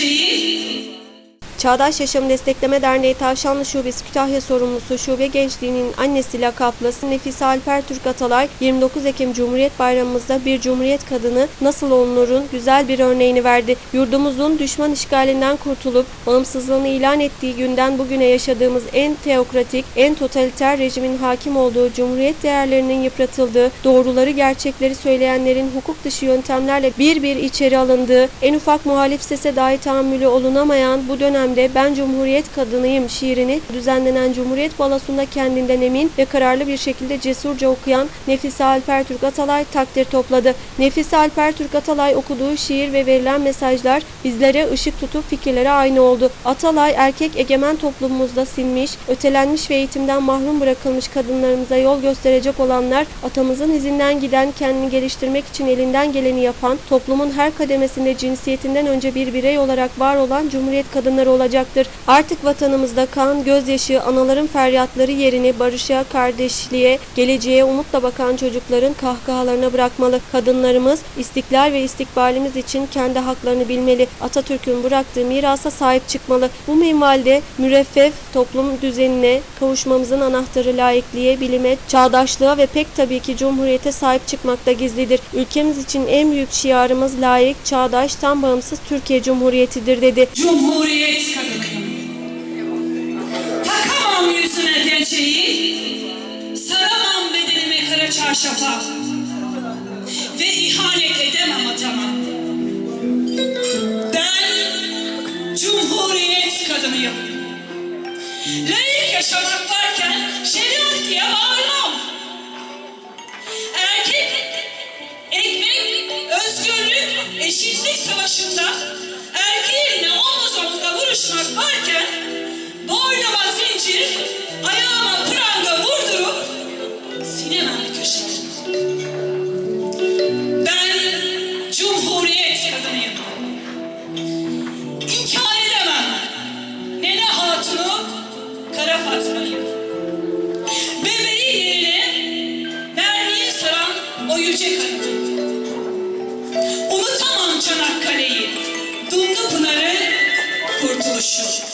assistir Çağdaş Yaşam Destekleme Derneği Tavşanlı Şubesi Kütahya sorumlusu Şube Gençliği'nin annesi lakaplı Nefise Alper Türk Atalay 29 Ekim Cumhuriyet Bayramımızda bir Cumhuriyet kadını nasıl olunurun güzel bir örneğini verdi. Yurdumuzun düşman işgalinden kurtulup bağımsızlığını ilan ettiği günden bugüne yaşadığımız en teokratik, en totaliter rejimin hakim olduğu Cumhuriyet değerlerinin yıpratıldığı, doğruları gerçekleri söyleyenlerin hukuk dışı yöntemlerle bir bir içeri alındığı, en ufak muhalif sese dahi tahammülü olunamayan bu dönemde ben Cumhuriyet kadınıyım şiirini düzenlenen Cumhuriyet Balosu'nda kendinden emin ve kararlı bir şekilde cesurca okuyan Nefise Alper Türk Atalay takdir topladı. Nefise Alper Türk Atalay okuduğu şiir ve verilen mesajlar bizlere ışık tutup fikirlere aynı oldu. Atalay erkek egemen toplumumuzda silmiş, ötelenmiş ve eğitimden mahrum bırakılmış kadınlarımıza yol gösterecek olanlar atamızın izinden giden kendini geliştirmek için elinden geleni yapan toplumun her kademesinde cinsiyetinden önce bir birey olarak var olan Cumhuriyet kadınları olacaktır. Artık vatanımızda kan, gözyaşı, anaların feryatları yerini barışa, kardeşliğe, geleceğe umutla bakan çocukların kahkahalarına bırakmalı. Kadınlarımız istiklal ve istikbalimiz için kendi haklarını bilmeli. Atatürk'ün bıraktığı mirasa sahip çıkmalı. Bu minvalde müreffeh toplum düzenine kavuşmamızın anahtarı laikliğe, bilime, çağdaşlığa ve pek tabii ki cumhuriyete sahip çıkmakta gizlidir. Ülkemiz için en büyük şiarımız layık, çağdaş, tam bağımsız Türkiye Cumhuriyeti'dir dedi. Cumhuriyet pençeyi, saramam bedenime kara çarşafa relationship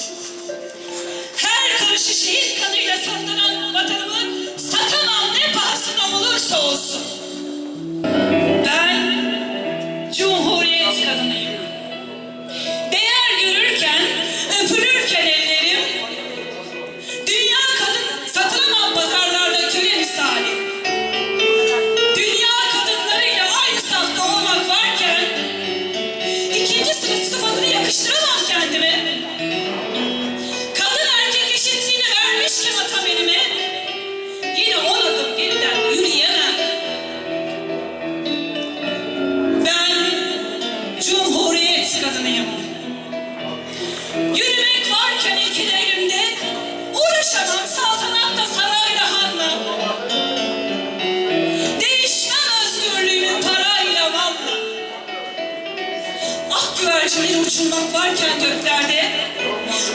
güvercinleri uçurmak varken göklerde,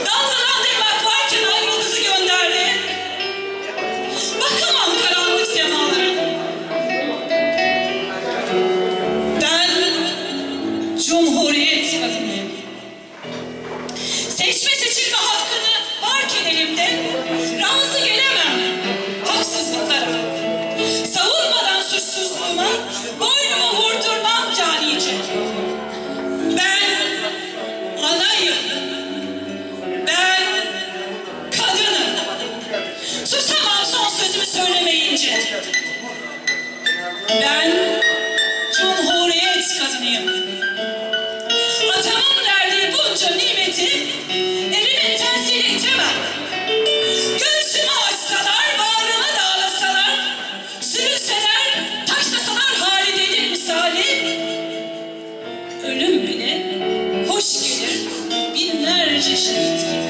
dalgalandırmak varken ay yıldızı gönderdi. Bakamam karanlık semalara. Ben Cumhuriyet kadınıyım. Seçme seçilme hakkını varken elimde razı gelemem haksızlıklara. Savunmadan suçsuzluğuma boynumu vurdurmam Thank you. 只是。